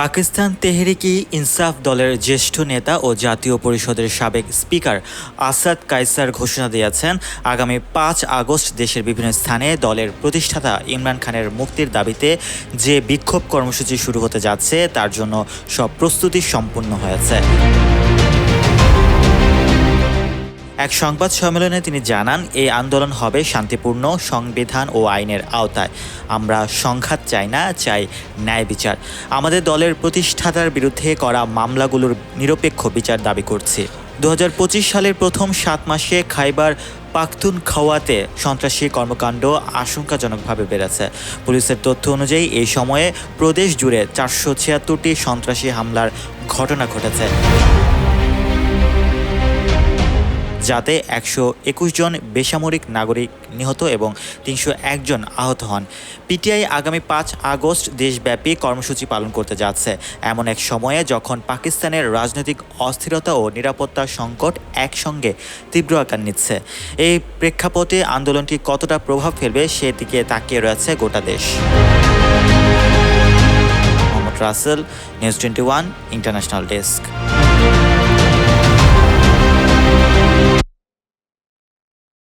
পাকিস্তান তেহরিকি ইনসাফ দলের জ্যেষ্ঠ নেতা ও জাতীয় পরিষদের সাবেক স্পিকার আসাদ কাইসার ঘোষণা দিয়েছেন, আগামী পাঁচ আগস্ট দেশের বিভিন্ন স্থানে দলের প্রতিষ্ঠাতা ইমরান খানের মুক্তির দাবিতে যে বিক্ষোভ কর্মসূচি শুরু হতে যাচ্ছে, তার জন্য সব প্রস্তুতি সম্পূর্ণ হয়েছে। এক সংবাদ সম্মেলনে তিনি জানান এই আন্দোলন হবে শান্তিপূর্ণ, সংবিধান ও আইনের আওতায়। আমরা সংঘাত চাই না, চাই ন্যায় বিচার। আমাদের দলের প্রতিষ্ঠাতার বিরুদ্ধে করা মামলাগুলোর নিরপেক্ষ বিচার দাবি করছি। দু হাজার পঁচিশ সালের প্রথম সাত মাসে খাইবার পাখতুন খাওয়াতে সন্ত্রাসী কর্মকাণ্ড আশঙ্কাজনকভাবে বেড়েছে। পুলিশের তথ্য অনুযায়ী, এই সময়ে প্রদেশ জুড়ে চারশো ছিয়াত্তরটি সন্ত্রাসী হামলার ঘটনা ঘটেছে। যাতে একশো একুশ জন বেসামরিক নাগরিক নিহত এবং তিনশো একজন আহত হন। পিটিআই আগামী পাঁচ আগস্ট দেশব্যাপী কর্মসূচি পালন করতে যাচ্ছে। এমন এক সময়ে যখন পাকিস্তানের রাজনৈতিক অস্থিরতা ও নিরাপত্তা সংকট একসঙ্গে তীব্র আকার নিচ্ছে, এই প্রেক্ষাপটে আন্দোলনটি কতটা প্রভাব ফেলবে সেদিকে তাকিয়ে রয়েছে গোটা দেশ। Mohammad Rasel, news twenty one, international desk.